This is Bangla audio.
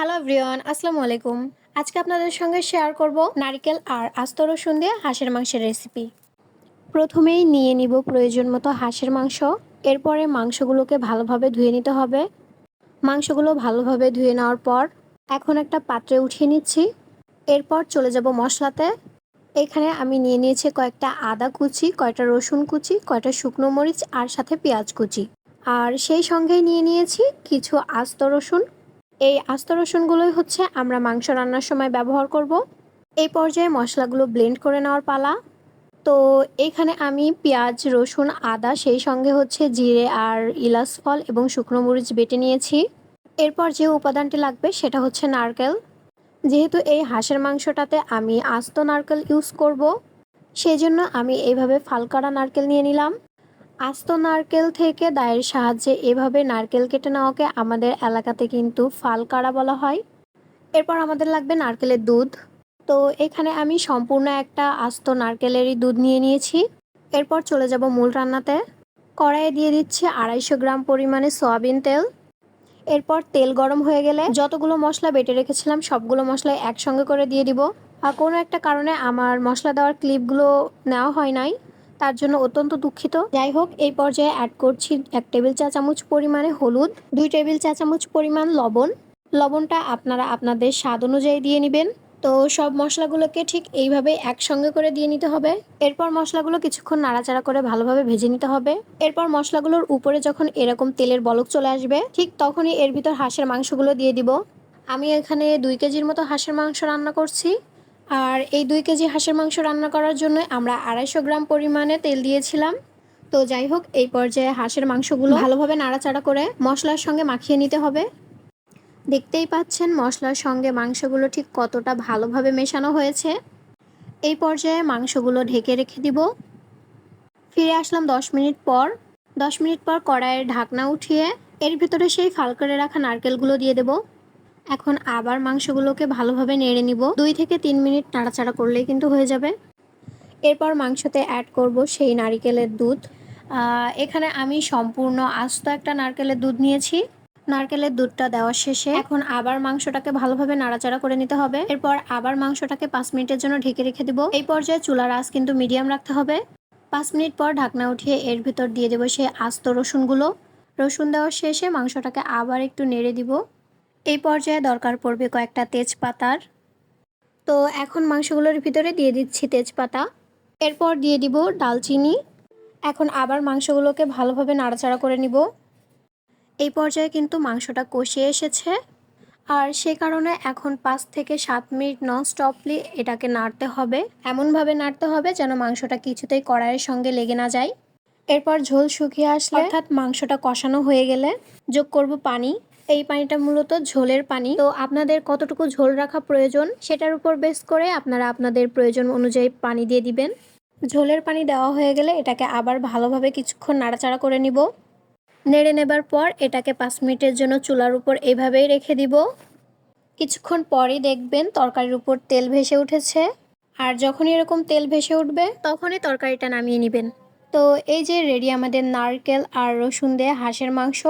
হ্যালো এভরিওয়ান আসসালামু আলাইকুম আজকে আপনাদের সঙ্গে শেয়ার করব নারকেল আর আস্ত রসুন দিয়ে হাঁসের মাংসের রেসিপি প্রথমেই নিয়ে নিব প্রয়োজন মতো হাঁসের মাংস। এরপরে মাংসগুলোকে ভালোভাবে ধুয়ে নিতে হবে। মাংসগুলো ভালোভাবে ধুয়ে নেওয়ার পর এখন একটা পাত্রে উঠিয়ে নিচ্ছি। এরপর চলে যাব মশলাতে। এখানে আমি নিয়ে নিয়েছি কয়েকটা আদা কুচি কয়টা রসুন কুচি কয়টা শুকনো মরিচ আর সাথে পেঁয়াজ কুচি। আর সেই সঙ্গেই নিয়ে নিয়েছি কিছু আস্ত রসুন। এই আস্ত রসুনগুলোই হচ্ছে আমরা মাংস রান্নার সময় ব্যবহার করব। এই পর্যায়ে মশলাগুলো ব্লেন্ড করে নেওয়ার পালা। তো এখানে আমি পেঁয়াজ, রসুন, আদা, সেই সঙ্গে হচ্ছে জিরে আর ইলাচ, ফল এবং শুকনো মরিচ বেটে নিয়েছি। এরপর যে উপাদানটি লাগবে সেটা হচ্ছে নারকেল। যেহেতু এই হাঁসের মাংসটাতে আমি আস্ত নারকেল ইউজ করব সেই জন্য আমি এইভাবে ফালকাড়া নারকেল নিয়ে নিলাম। আস্ত নারকেল থেকে দায়ের সাহায্যে এভাবে নারকেল কেটে নেওয়াকে আমাদের এলাকাতে কিন্তু ফালকাড়া বলা হয়। এরপর আমাদের লাগবে নারকেলের দুধ। তো এখানে আমি সম্পূর্ণ একটা আস্ত নারকেলেরই দুধ নিয়ে নিয়েছি। এরপর চলে যাব মূল রান্নাতে। কড়াইয়ে দিয়ে দিচ্ছি আড়াইশো গ্রাম পরিমাণে সয়াবিন তেল। এরপর তেল গরম হয়ে গেলে যতগুলো মশলা বেটে রেখেছিলাম সবগুলো মশলা একসঙ্গে করে দিয়ে দিব। আর কোনো একটা কারণে আমার মশলা দেওয়ার ক্লিপগুলো নেওয়া হয় নাই। তার জন্য অত্যন্ত দুঃখিত। যাই হোক, এই পর্যায়ে অ্যাড করছি এক টেবিল চা চামচ পরিমাণে হলুদ, দুই টেবিল চা চামচ পরিমাণ লবণ। লবণটা আপনারা আপনাদের স্বাদ অনুযায়ী দিয়ে নেবেন। তো সব মশলাগুলোকে ঠিক এইভাবে একসঙ্গে করে দিয়ে নিতে হবে। এরপর মশলাগুলো কিছুক্ষণ নাড়াচাড়া করে ভালোভাবে ভেজে নিতে হবে। এরপর মশলাগুলোর উপরে যখন এরকম তেলের বলক চলে আসবে, ঠিক তখনই এর ভিতর হাঁসের মাংসগুলো দিয়ে দিব। আমি এখানে দুই কেজির মতো হাঁসের মাংস রান্না করছি। আর এই দুই কেজি হাঁসের মাংস রান্না করার জন্য আমরা আড়াইশো গ্রাম পরিমাণে তেল দিয়েছিলাম। তো যাই হোক, এই পর্যায়ে হাঁসের মাংসগুলো ভালোভাবে নাড়াচাড়া করে মশলার সঙ্গে মাখিয়ে নিতে হবে। দেখতেই পাচ্ছেন মশলার সঙ্গে মাংসগুলো ঠিক কতটা ভালোভাবে মেশানো হয়েছে। এই পর্যায়ে মাংসগুলো ঢেকে রেখে দিব। ফিরে আসলাম দশ মিনিট পর। দশ মিনিট পর কড়াইয়ের ঢাকনা উঠিয়ে এর ভিতরে সেই ফাল করে রাখা নারকেলগুলো দিয়ে দেব। এখন আবার মাংসগুলোকে ভালোভাবে নেড়ে নিব। দুই থেকে তিন মিনিট নাড়াচাড়া করলেই কিন্তু হয়ে যাবে। এরপর মাংসতে অ্যাড করব সেই নারিকেলের দুধ। এখানে আমি সম্পূর্ণ আস্ত একটা নারকেলের দুধ নিয়েছি। নারকেলের দুধটা দেওয়ার শেষে এখন আবার মাংসটাকে ভালোভাবে নাড়াচাড়া করে নিতে হবে। এরপর আবার মাংসটাকে পাঁচ মিনিটের জন্য ঢেকে রেখে দিব। এই পর্যায়ে চুলার আঁচ কিন্তু মিডিয়াম রাখতে হবে। পাঁচ মিনিট পর ঢাকনা উঠিয়ে এর ভিতর দিয়ে দেবো সেই আস্ত রসুনগুলো। রসুন দেওয়ার শেষে মাংসটাকে আবার একটু নেড়ে দিব। এই পর্যায়ে দরকার পড়বে কয়েকটা তেজপাতার। তো এখন মাংসগুলোর ভিতরে দিয়ে দিচ্ছি তেজপাতা। এরপর দিয়ে দিব ডালচিনি। এখন আবার মাংসগুলোকে ভালোভাবে নাড়াচাড়া করে নিব। এই পর্যায়ে কিন্তু মাংসটা কষিয়ে এসেছে। আর সে কারণে এখন পাঁচ থেকে সাত মিনিট নন স্টপলি এটাকে নাড়তে হবে। এমনভাবে নাড়তে হবে যেন মাংসটা কিছুতেই কড়াইয়ের সঙ্গে লেগে না যায়। এরপর ঝোল শুকিয়ে আসলে অর্থাৎ মাংসটা কষানো হয়ে গেলে যোগ করব পানি। এই পানিটা মূলত ঝোলের পানি। তো আপনাদের কতটুকু ঝোল রাখা প্রয়োজন সেটার উপর বেস করে আপনারা আপনাদের প্রয়োজন অনুযায়ী পানি দিয়ে দিবেন। ঝোলের পানি দেওয়া হয়ে গেলে এটাকে আবার ভালোভাবে কিছুক্ষণ নাড়াচাড়া করে নিব। নেড়ে নেবার পর এটাকে পাঁচ মিনিটের জন্য চুলার উপর এভাবেই রেখে দিব। কিছুক্ষণ পরই দেখবেন তরকারির উপর তেল ভেসে উঠেছে। আর যখনই এরকম তেল ভেসে উঠবে, তখনই তরকারিটা নামিয়ে নেবেন। তো এই যে রেডি আমাদের নারকেল আর রসুন দিয়ে হাঁসের মাংস